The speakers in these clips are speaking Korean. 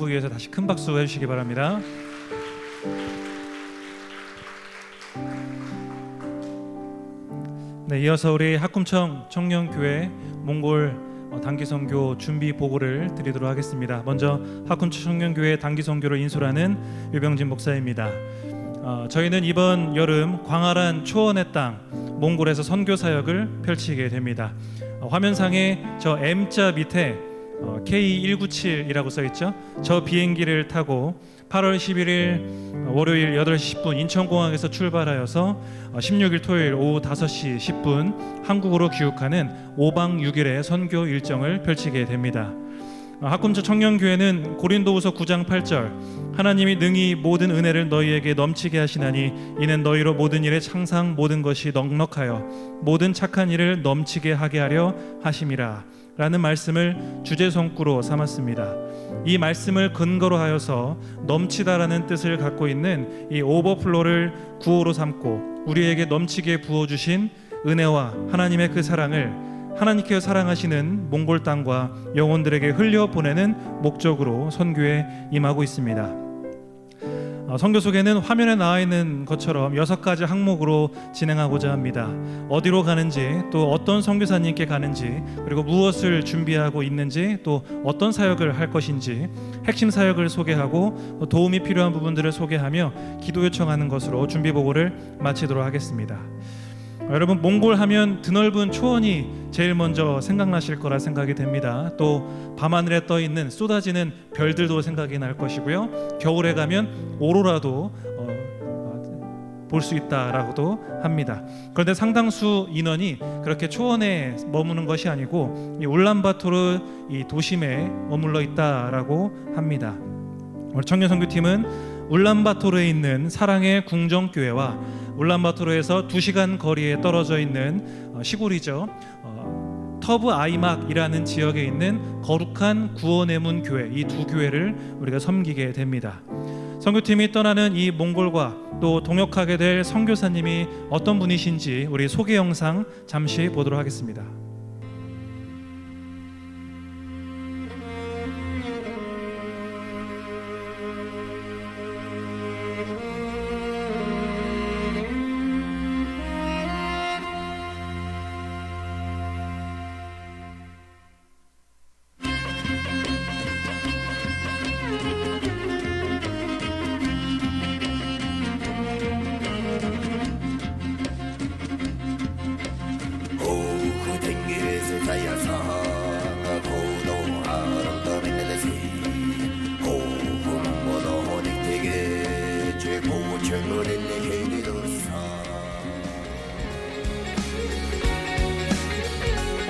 학군부 위해서 다시 큰 박수 해주시기 바랍니다. 네, 이어서 우리 학군청 청년교회 몽골 어, 단기 선교 준비 보고를 드리도록 하겠습니다. 먼저 학군청 청년교회 단기 선교를 인솔하는 유병진 목사입니다. 어, 저희는 이번 여름 광활한 초원의 땅 몽골에서 선교 사역을 펼치게 됩니다. 어, 화면상에 저 M자 밑에 어, K197이라고 써 있죠. 저 비행기를 타고 8월 11일 어, 월요일 8시 10분 인천공항에서 출발하여서 어, 16일 토요일 오후 5시 10분 한국으로 귀국하는 5박 6일의 선교 일정을 펼치게 됩니다. 어, 학군처 청년교회는 고린도후서 9장 8절 하나님이 능히 모든 은혜를 너희에게 넘치게 하시나니 이는 너희로 모든 일에 창상 모든 것이 넉넉하여 모든 착한 일을 넘치게 하게 하려 하심이라 라는 말씀을 주제 성구로 삼았습니다. 이 말씀을 근거로 하여서 넘치다라는 뜻을 갖고 있는 이 오버플로를 구호로 삼고 우리에게 넘치게 부어 주신 은혜와 하나님의 그 사랑을 하나님께서 사랑하시는 몽골 땅과 영혼들에게 흘려 보내는 목적으로 선교에 임하고 있습니다. 어, 선교 소개는 화면에 나와 있는 것처럼 여섯 가지 항목으로 진행하고자 합니다. 어디로 가는지, 또 어떤 선교사님께 가는지, 그리고 무엇을 준비하고 있는지, 또 어떤 사역을 할 것인지, 핵심 사역을 소개하고 또 도움이 필요한 부분들을 소개하며 기도 요청하는 것으로 준비 보고를 마치도록 하겠습니다. 어, 여러분 몽골 하면 드넓은 초원이 제일 먼저 생각나실 거라 생각이 됩니다. 또 밤하늘에 떠 있는 쏟아지는 별들도 생각이 날 것이고요. 겨울에 가면 오로라도 어, 볼수 있다라고도 합니다. 그런데 상당수 인원이 그렇게 초원에 머무는 것이 아니고 이 울란바토르 이 도심에 머물러 있다라고 합니다. 우리 청년 선교팀은 울란바토르에 있는 사랑의 궁정교회와 울란바토르에서 2시간 거리에 떨어져 있는 어, 시골이죠. 어, 터브 아이막이라는 지역에 있는 거룩한 구원의 문 교회 이 두 교회를 우리가 섬기게 됩니다. 선교팀이 떠나는 이 몽골과 또 동역하게 될 선교사님이 어떤 분이신지 우리 소개 영상 잠시 보도록 하겠습니다.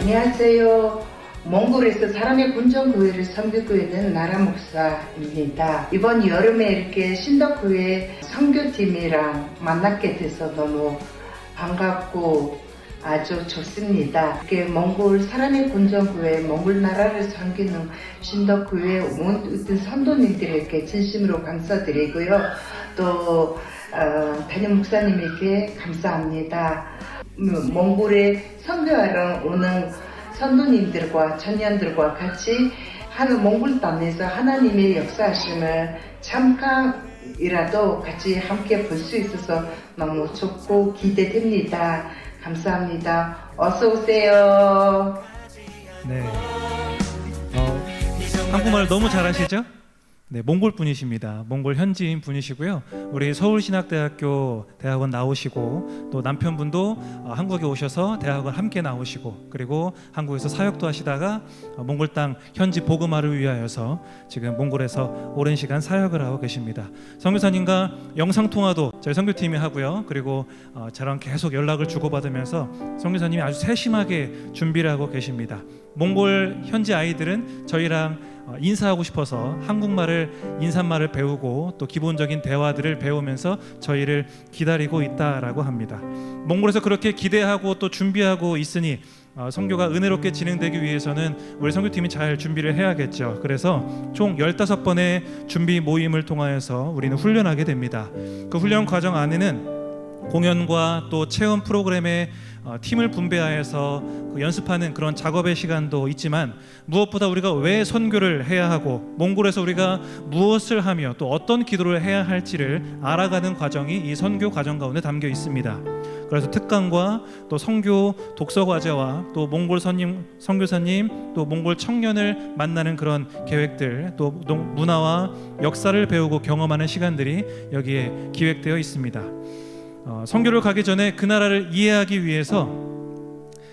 안녕하세요. 몽골에서 사랑의 군정교회를 섬기고 있는 나라 목사입니다. 이번 여름에 이렇게 신덕교회 선교팀이랑 만나게 돼서 너무 반갑고 아주 좋습니다. 이렇게 몽골 사랑의 군정교회 몽골 나라를 섬기는 신덕교회 모든 선도님들에게 진심으로 감사드리고요. 또 어, 담임 목사님에게 감사합니다. 음, 몽골에 선교하러 오는 선도님들과 청년들과 같이 하는 몽골 땅에서 하나님의 역사하심을 잠깐이라도 같이 함께 볼 수 있어서 너무 좋고 기대됩니다. 감사합니다. 어서 오세요. 네. 어, 한국말 너무 잘하시죠? 네, 몽골 분이십니다. 몽골 현지인 분이시고요. 우리 서울신학대학교 대학원 나오시고 또 남편분도 어, 한국에 오셔서 대학원 함께 나오시고 그리고 한국에서 사역도 하시다가 어, 몽골 땅 현지 복음화를 위하여서 지금 몽골에서 오랜 시간 사역을 하고 계십니다. 선교사님과 영상 통화도 저희 선교팀이 하고요. 그리고 어, 저랑 계속 연락을 주고받으면서 선교사님이 아주 세심하게 준비를 하고 계십니다. 몽골 현지 아이들은 저희랑 어, 인사하고 싶어서 한국말을 인사말을 배우고 또 기본적인 대화들을 배우면서 저희를 기다리고 있다라고 합니다. 몽골에서 그렇게 기대하고 또 준비하고 있으니 어, 선교가 은혜롭게 진행되기 위해서는 우리 선교팀이 잘 준비를 해야겠죠. 그래서 총 15번의 준비 모임을 통하여서 우리는 훈련하게 됩니다. 그 훈련 과정 안에는 공연과 또 체험 프로그램의 어, 팀을 분배하여서 그 연습하는 그런 작업의 시간도 있지만 무엇보다 우리가 왜 선교를 해야 하고 몽골에서 우리가 무엇을 하며 또 어떤 기도를 해야 할지를 알아가는 과정이 이 선교 과정 가운데 담겨 있습니다. 그래서 특강과 또 선교 독서 과제와 또 몽골 선임 선교사님 또 몽골 청년을 만나는 그런 계획들 또 농- 문화와 역사를 배우고 경험하는 시간들이 여기에 기획되어 있습니다. 어, 선교를 가기 전에 그 나라를 이해하기 위해서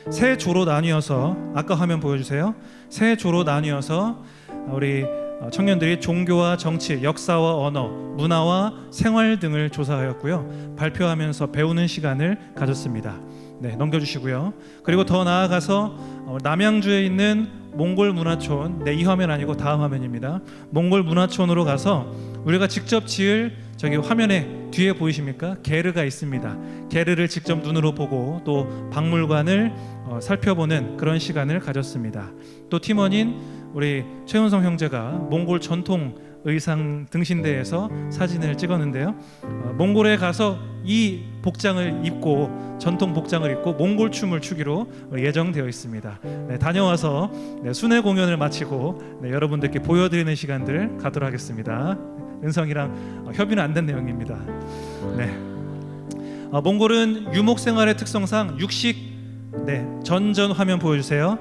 세 조로 나뉘어서 아까 화면 보여주세요. 세 조로 나뉘어서 우리 어, 청년들이 종교와 정치, 역사와 언어, 문화와 생활 등을 조사하였고요. 발표하면서 배우는 시간을 가졌습니다. 네, 넘겨주시고요. 그리고 더 나아가서 어, 남양주에 있는 몽골 문화촌, 네, 이 화면 아니고 다음 화면입니다. 몽골 문화촌으로 가서 우리가 직접 지을 저기 화면에 뒤에 보이십니까? 게르가 있습니다. 게르를 직접 눈으로 보고 또 박물관을 어, 살펴보는 그런 시간을 가졌습니다. 또 팀원인 우리 최은성 형제가 몽골 전통 의상 등신대에서 사진을 찍었는데요. 어, 몽골에 가서 이 복장을 입고 전통 복장을 입고 몽골 춤을 추기로 예정되어 있습니다. 네, 다녀와서 네, 순회 공연을 마치고 네, 여러분들께 보여드리는 시간들 가도록 하겠습니다. 은성이랑 어, 협의는 안 된 내용입니다. 네. 어, 몽골은 유목 생활의 특성상 육식 네 전전 화면 보여주세요.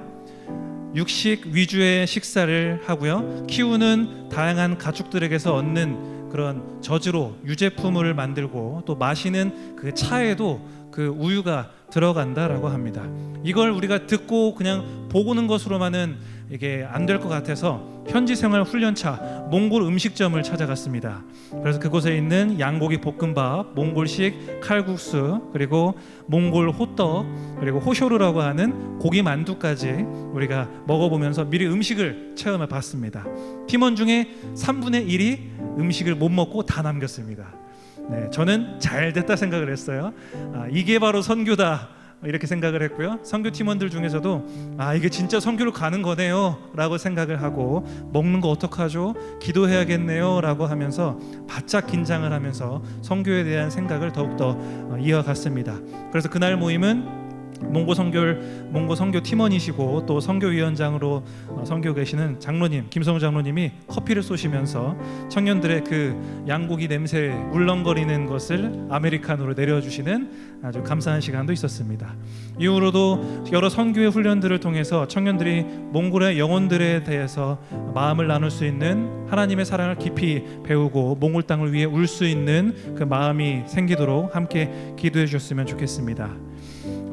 육식 위주의 식사를 하고요. 키우는 다양한 가축들에게서 얻는 그런 젖으로 유제품을 만들고 또 마시는 그 차에도 그 우유가 들어간다라고 합니다. 이걸 우리가 듣고 그냥 보고는 것으로만은 이게 안 될 것 같아서 현지 생활 훈련차 몽골 음식점을 찾아갔습니다. 그래서 그곳에 있는 양고기 볶음밥, 몽골식 칼국수, 그리고 몽골 호떡, 그리고 호쇼르라고 하는 고기 만두까지 우리가 먹어보면서 미리 음식을 체험해 봤습니다. 팀원 중에 3분의 1이 음식을 못 먹고 다 남겼습니다. 네, 저는 잘 됐다 생각을 했어요. 아, 이게 바로 선교다. 이렇게 생각을 했고요. 선교 팀원들 중에서도 아 이게 진짜 선교로 가는 거네요라고 생각을 하고 먹는 거 어떡하죠? 기도해야겠네요라고 하면서 바짝 긴장을 하면서 선교에 대한 생각을 더욱더 어, 이어갔습니다. 그래서 그날 모임은 몽고 선교 몽고 선교 팀원이시고 또 선교위원장으로 어, 선교 계시는 장로님 김성우 장로님이 커피를 쏘시면서 청년들의 그 양고기 냄새 울렁거리는 것을 아메리카노로 내려주시는 아주 감사한 시간도 있었습니다. 이후로도 여러 선교의 훈련들을 통해서 청년들이 몽골의 영혼들에 대해서 마음을 나눌 수 있는 하나님의 사랑을 깊이 배우고 몽골 땅을 위해 울 수 있는 그 마음이 생기도록 함께 기도해 주셨으면 좋겠습니다.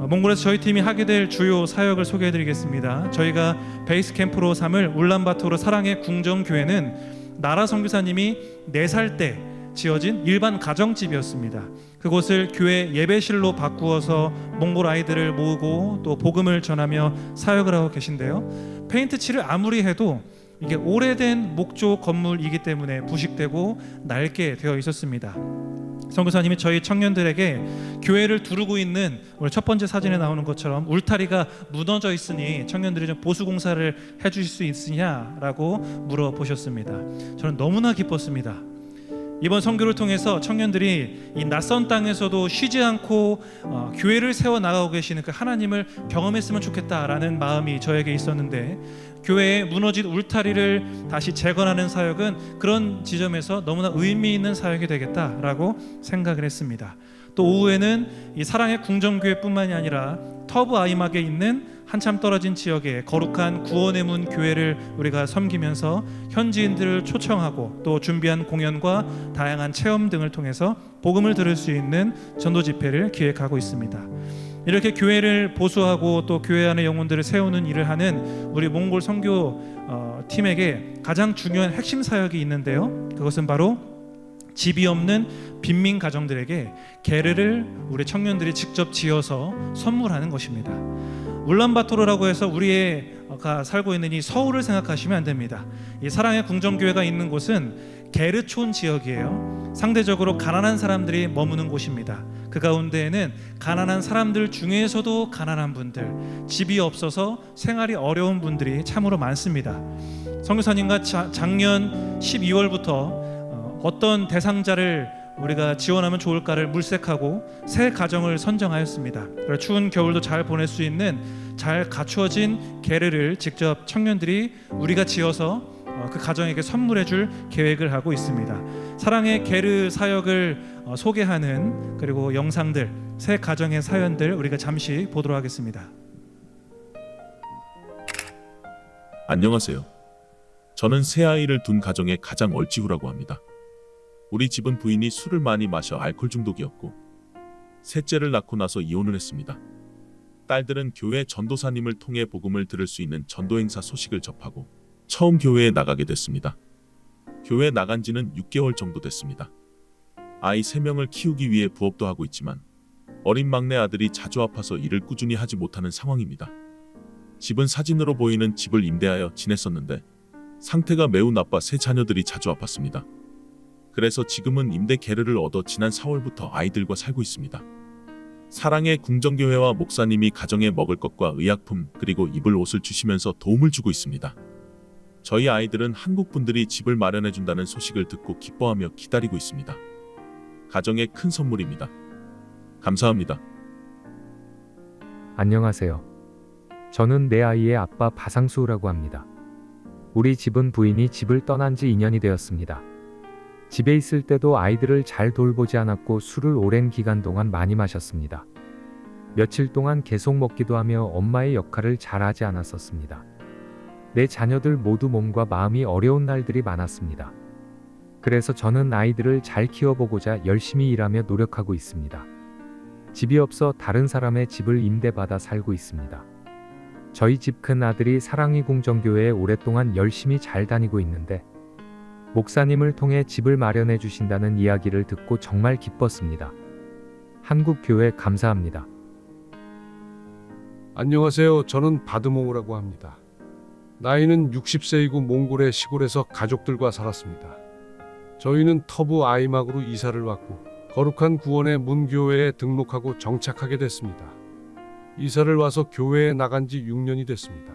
어, 몽골에서 저희 팀이 하게 될 주요 사역을 소개해드리겠습니다. 저희가 베이스 캠프로 삼을 울란바토르 사랑의 궁정 교회는 나라 선교사님이 4살 때 지어진 일반 가정집이었습니다. 그곳을 교회 예배실로 바꾸어서 몽골 아이들을 모으고 또 복음을 전하며 사역을 하고 계신데요. 페인트 칠을 아무리 해도 이게 오래된 목조 건물이기 때문에 부식되고 낡게 되어 있었습니다. 선교사님이 저희 청년들에게 교회를 두르고 있는 오늘 첫 번째 사진에 나오는 것처럼 울타리가 무너져 있으니 청년들이 좀 보수 공사를 해주실 수 있으냐라고 물어보셨습니다. 저는 너무나 기뻤습니다. 이번 선교를 통해서 청년들이 이 낯선 땅에서도 쉬지 않고 어, 교회를 세워 나가고 계시는 그 하나님을 경험했으면 좋겠다라는 마음이 저에게 있었는데 교회의 무너진 울타리를 다시 재건하는 사역은 그런 지점에서 너무나 의미 있는 사역이 되겠다라고 생각을 했습니다. 또 오후에는 이 사랑의 궁정교회뿐만이 아니라 터브 아이막에 있는 한참 떨어진 지역의 거룩한 구원의 문 교회를 우리가 섬기면서 현지인들을 초청하고 또 준비한 공연과 다양한 체험 등을 통해서 복음을 들을 수 있는 전도 집회를 기획하고 있습니다. 이렇게 교회를 보수하고 또 교회 안의 영혼들을 세우는 일을 하는 우리 몽골 선교 어, 팀에게 가장 중요한 핵심 사역이 있는데요. 그것은 바로 집이 없는 빈민 가정들에게 게르를 우리 청년들이 직접 지어서 선물하는 것입니다. 울란바토르라고 해서 우리가 살고 있는 이 서울을 생각하시면 안 됩니다. 이 사랑의 궁정교회가 있는 곳은 게르촌 지역이에요. 상대적으로 가난한 사람들이 머무는 곳입니다. 그 가운데에는 가난한 사람들 중에서도 가난한 분들, 집이 없어서 생활이 어려운 분들이 참으로 많습니다. 성교사님과 자- 작년 12월부터 어, 어떤 대상자를 우리가 지원하면 좋을까를 물색하고 새 가정을 선정하였습니다. 추운 겨울도 잘 보낼 수 있는 잘 갖추어진 게르를 직접 청년들이 우리가 지어서 어, 그 가정에게 선물해 줄 계획을 하고 있습니다. 사랑의 게르 사역을 어, 소개하는 그리고 영상들 새 가정의 사연들 우리가 잠시 보도록 하겠습니다. 안녕하세요. 저는 새 아이를 둔 가정의 가장 얼지후라고 합니다. 우리 집은 부인이 술을 많이 마셔 알코올 중독이었고 셋째를 낳고 나서 이혼을 했습니다. 딸들은 교회 전도사님을 통해 복음을 들을 수 있는 전도 행사 소식을 접하고 처음 교회에 나가게 됐습니다. 교회 나간 지는 6개월 정도 됐습니다. 아이 3명을 키우기 위해 부업도 하고 있지만 어린 막내 아들이 자주 아파서 일을 꾸준히 하지 못하는 상황입니다. 집은 사진으로 보이는 집을 임대하여 지냈었는데 상태가 매우 나빠 세 자녀들이 자주 아팠습니다. 그래서 지금은 임대 계르를 얻어 지난 4월부터 아이들과 살고 있습니다. 사랑의 궁정교회와 목사님이 가정에 먹을 것과 의약품 그리고 입을 옷을 주시면서 도움을 주고 있습니다. 저희 아이들은 한국 분들이 집을 마련해 준다는 소식을 듣고 기뻐하며 기다리고 있습니다. 가정의 큰 선물입니다. 감사합니다. 안녕하세요. 저는 내 아이의 아빠 바상수라고 합니다. 우리 집은 부인이 집을 떠난 지 2년이 되었습니다. 집에 있을 때도 아이들을 잘 돌보지 않았고 술을 오랜 기간 동안 많이 마셨습니다. 며칠 동안 계속 먹기도 하며 엄마의 역할을 잘 하지 않았었습니다. 내 자녀들 모두 몸과 마음이 어려운 날들이 많았습니다. 그래서 저는 아이들을 잘 키워보고자 열심히 일하며 노력하고 있습니다. 집이 없어 다른 사람의 집을 임대받아 살고 있습니다. 저희 집 큰 아들이 사랑이 궁정교회에 오랫동안 열심히 잘 다니고 있는데 목사님을 통해 집을 마련해 주신다는 이야기를 듣고 정말 기뻤습니다. 한국 교회 감사합니다. 안녕하세요. 저는 바드몽우라고 합니다. 나이는 60세이고 몽골의 시골에서 가족들과 살았습니다. 저희는 터부 아이막으로 이사를 왔고 거룩한 구원의 문교회에 등록하고 정착하게 됐습니다. 이사를 와서 교회에 나간 지 6년이 됐습니다.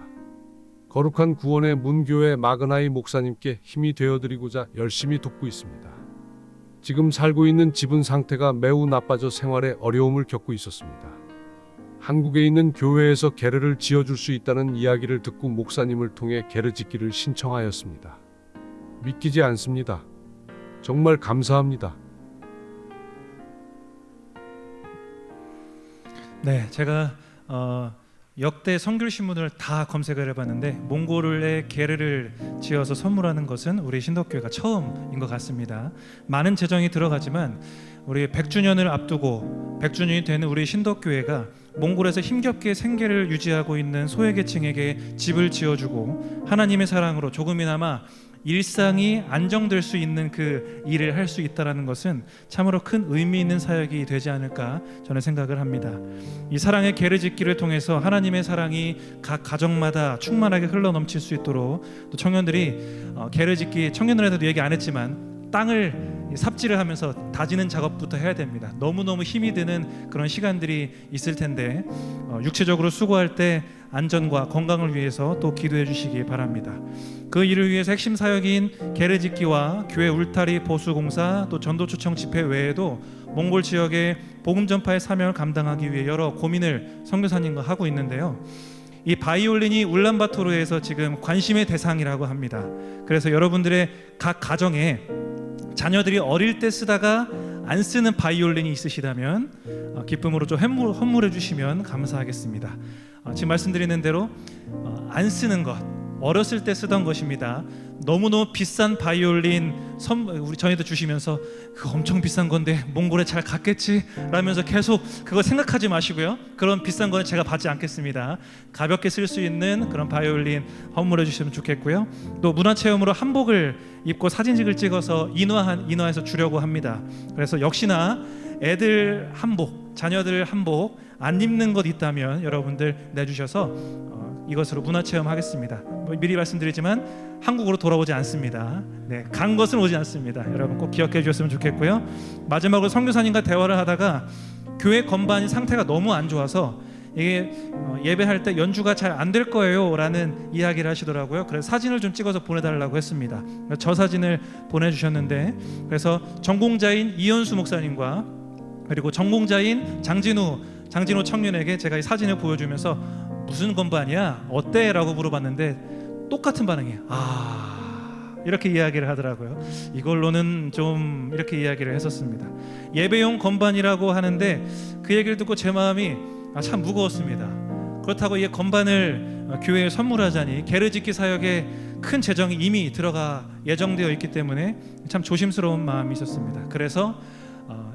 거룩한 구원의 문교회 마그나이 목사님께 힘이 되어드리고자 열심히 돕고 있습니다. 지금 살고 있는 집은 상태가 매우 나빠져 생활에 어려움을 겪고 있었습니다. 한국에 있는 교회에서 게르를 지어줄 수 있다는 이야기를 듣고 목사님을 통해 게르 짓기를 신청하였습니다. 믿기지 않습니다. 정말 감사합니다. 네, 제가 어, 역대 성교 신문을 다 검색을 해봤는데 몽골의 게르를 지어서 선물하는 것은 우리 신덕교회가 처음인 것 같습니다. 많은 재정이 들어가지만 우리 100주년을 앞두고 100주년이 되는 우리 신덕교회가 몽골에서 힘겹게 생계를 유지하고 있는 소외계층에게 집을 지어주고 하나님의 사랑으로 조금이나마 일상이 안정될 수 있는 그 일을 할 수 있다라는 것은 참으로 큰 의미 있는 사역이 되지 않을까 저는 생각을 합니다. 이 사랑의 게르짓기를 통해서 하나님의 사랑이 각 가정마다 충만하게 흘러 넘칠 수 있도록 또 청년들이 어, 게르짓기 청년들한테도 얘기 안 했지만 땅을 삽질을 하면서 다지는 작업부터 해야 됩니다. 너무 너무 힘이 드는 그런 시간들이 있을 텐데 어, 육체적으로 수고할 때 안전과 건강을 위해서 또 기도해 주시기 바랍니다. 그 일을 위해서 핵심 사역인 게르짓기와 교회 울타리 보수 공사 또 전도 초청 집회 외에도 몽골 지역의 복음 전파의 사명을 감당하기 위해 여러 고민을 선교사님과 하고 있는데요. 이 바이올린이 울란바토르에서 지금 관심의 대상이라고 합니다. 그래서 여러분들의 각 가정에 자녀들이 어릴 때 쓰다가 안 쓰는 바이올린이 있으시다면 어, 기쁨으로 좀 헌물, 헌물해 주시면 감사하겠습니다. 어, 지금 말씀드리는 대로 어, 안 쓰는 것 어렸을 때 쓰던 것입니다. 너무너무 비싼 바이올린 선 우리 저희도 주시면서 그거 엄청 비싼 건데 몽골에 잘 갔겠지 라면서 계속 그거 생각하지 마시고요. 그런 비싼 거는 제가 받지 않겠습니다. 가볍게 쓸 수 있는 그런 바이올린 선물해 주시면 좋겠고요. 또 문화 체험으로 한복을 입고 사진집을 찍어서 인화한 인화해서 주려고 합니다. 그래서 역시나 애들 한복, 자녀들 한복 안 입는 것 있다면 여러분들 내주셔서 어, 이것으로 문화 체험하겠습니다. 뭐 미리 말씀드리지만 한국으로 돌아오지 않습니다. 네, 간 것은 오지 않습니다. 여러분 꼭 기억해 주셨으면 좋겠고요. 마지막으로 선교사님과 대화를 하다가 교회 건반이 상태가 너무 안 좋아서 이게 어, 예배할 때 연주가 잘 안 될 거예요라는 이야기를 하시더라고요. 그래서 사진을 좀 찍어서 보내달라고 했습니다. 저 사진을 보내주셨는데 그래서 전공자인 이현수 목사님과 그리고 전공자인 장진우 장진호 청년에게 제가 이 사진을 보여주면서 무슨 건반이야 어때?라고 물어봤는데 똑같은 반응이에요. 아 이렇게 이야기를 하더라고요. 이걸로는 좀 이렇게 이야기를 했었습니다. 예배용 건반이라고 하는데 그 얘기를 듣고 제 마음이 아, 참 무거웠습니다. 그렇다고 이 건반을 어, 교회에 선물하자니 게르지키 사역에 큰 재정이 이미 들어가 예정되어 있기 때문에 참 조심스러운 마음이 있었습니다. 그래서 어,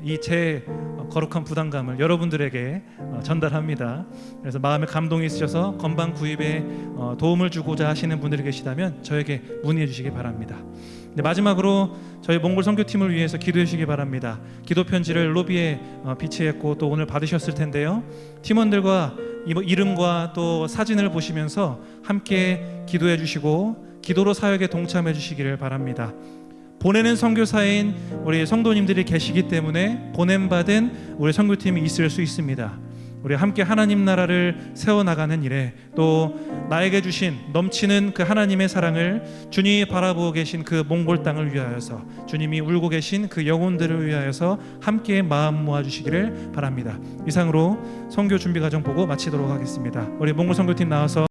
이 제 거룩한 부담감을 여러분들에게 어, 전달합니다. 그래서 마음에 감동이 있으셔서 건반 구입에 어, 도움을 주고자 하시는 분들이 계시다면 저에게 문의해 주시기 바랍니다. 네, 마지막으로 저희 몽골 선교팀을 위해서 기도해 주시기 바랍니다. 기도 편지를 로비에 어, 비치했고 또 오늘 받으셨을 텐데요. 팀원들과 이- 이름과 또 사진을 보시면서 함께 기도해 주시고 기도로 사역에 동참해 주시기를 바랍니다. 보내는 선교사인 우리 성도님들이 계시기 때문에 보냄 받은 우리 선교팀이 있을 수 있습니다. 우리 함께 하나님 나라를 세워 나가는 일에 또 나에게 주신 넘치는 그 하나님의 사랑을 주님이 바라보고 계신 그 몽골 땅을 위하여서 주님이 울고 계신 그 영혼들을 위하여서 함께 마음 모아 주시기를 바랍니다. 이상으로 선교 준비 과정 보고 마치도록 하겠습니다. 우리 몽골 선교팀 나와서